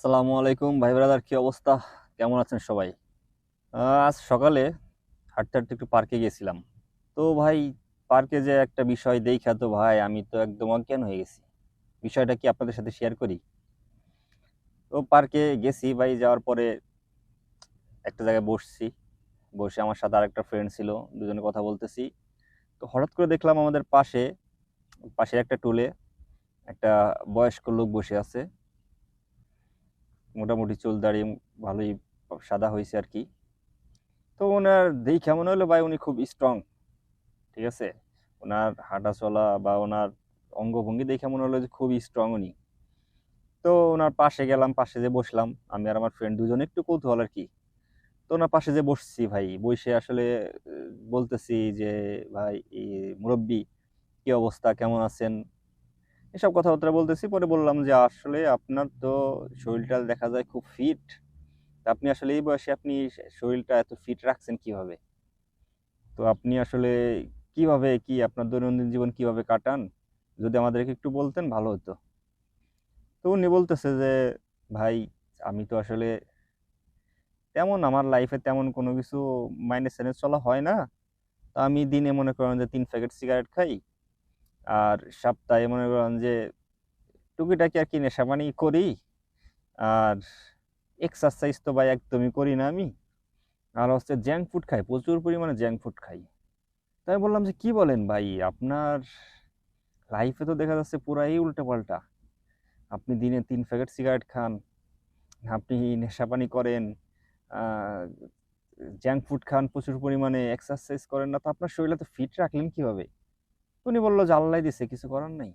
আসসালামু আলাইকুম, ভাই ব্রাদার, কী অবস্থা? কেমন আছেন সবাই? আজ সকালে হাঁটতে হাঁটতে একটু পার্কে গেছিলাম। তো ভাই পার্কে যে একটা বিষয় দেখা তো ভাই, আমি তো একদম অজ্ঞান হয়ে গেছি। বিষয়টা কি আপনাদের সাথে শেয়ার করি? তো পার্কে গেছি ভাই, যাওয়ার পরে একটা জায়গায় বসছি। বসে আমার সাথে আরেকটা ফ্রেন্ড ছিল, দুজনে কথা বলতেছি। তো হঠাৎ করে দেখলাম আমাদের পাশে পাশে একটা টুলে একটা বয়স্ক লোক বসে আছে। মোটামুটি চুল দাড়ি ভালোই সাদা হয়েছে আর কি। তো ওনার দেখে মনে হলো ভাই? উনি খুব স্ট্রং ঠিক আছে? ওনার হাঁটা চলা বা ওনার অঙ্গভঙ্গি দেখে মনে হলো যে খুব স্ট্রং উনি। তো ওনার পাশে গেলাম, পাশে যে বসলাম, আমি আর আমার ফ্রেন্ড দুজনে একটু কৌতূহল আর কি। তো ওনার পাশে যে বসছি ভাই, বসে আসলে বলতেছি যে, ভাই মুরব্বি, কি অবস্থা? কেমন আছেন? এসব কথাবার্তা বলতেছি। পরে বললাম যে, আসলে আপনার তো শরীরটা দেখা যায় খুব ফিট আপনি আসলে এই বয়সে আপনি শরীরটা এত ফিট রাখছেন কীভাবে? তো আপনি আসলে কীভাবে কি আপনার দৈনন্দিন জীবন কীভাবে কাটান? যদি আমাদেরকে একটু বলতেন, ভালো হতো। তো উনি বলতেছে যে, ভাই, আমি তো আসলে তেমন আমার লাইফে তেমন কোনো কিছু মাইনে সেনে চলা হয় না। তা আমি দিনে মনে করেন যে তিন প্যাকেট সিগারেট খাই। আর সপ্তাহে মনে করেন যে টুকিটাকি আর কি নেশা পানি করি, আর এক্সারসাইজ তো ভাই একদমই করি না আমি। আর হচ্ছে জাঙ্ক ফুড খাই, প্রচুর পরিমাণে জাঙ্ক ফুড খাই। তাই বললাম যে কি বলেন ভাই, আপনার লাইফে তো দেখা যাচ্ছে পুরাই উল্টো পাল্টা আপনি দিনে তিন প্যাকেট সিগারেট খান, আপনি নেশা পানি করেন জাঙ্ক ফুড খান, প্রচুর পরিমাণে এক্সারসাইজ করেন না, তো আপনার শরীরে তো ফিট রাখলেন কীভাবে? উনি বলল যে আল্লাহ দিছে, কিছু করার নাই?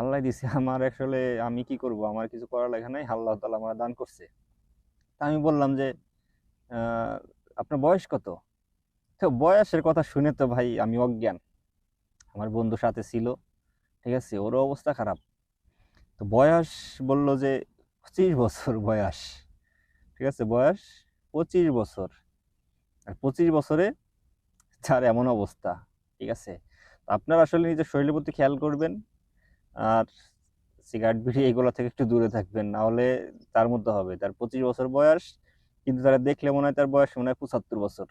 আল্লাহ দিছে, আমার আসলে আমি কি করব? আমার কিছু করার লেখা নাই, আল্লাহ তাআলা আমার দান করছে। তা আমি বললাম যে আপনার বয়স কত? তো বয়সের কথা শুনে তো ভাই আমি অজ্ঞান। আমার বন্ধু সাথে ছিল, ঠিক আছে, ওরও অবস্থা খারাপ। তো বয়স বলল যে, পঁচিশ বছর বয়স। ঠিক আছে, বয়স পঁচিশ বছর। আর পঁচিশ বছরে তার এমন অবস্থা, ঠিক আছে? আপনারা আসলে নিজের শরীরের প্রতি খেয়াল করবেন আর সিগারেট, বিড়ি এগুলো থেকে একটু দূরে থাকবেন নাহলে তার মধ্যে হবে। তার পঁচিশ বছর বয়স, কিন্তু তারা দেখলে মনে হয় তার বয়স মনে হয় পঁচাত্তর বছর।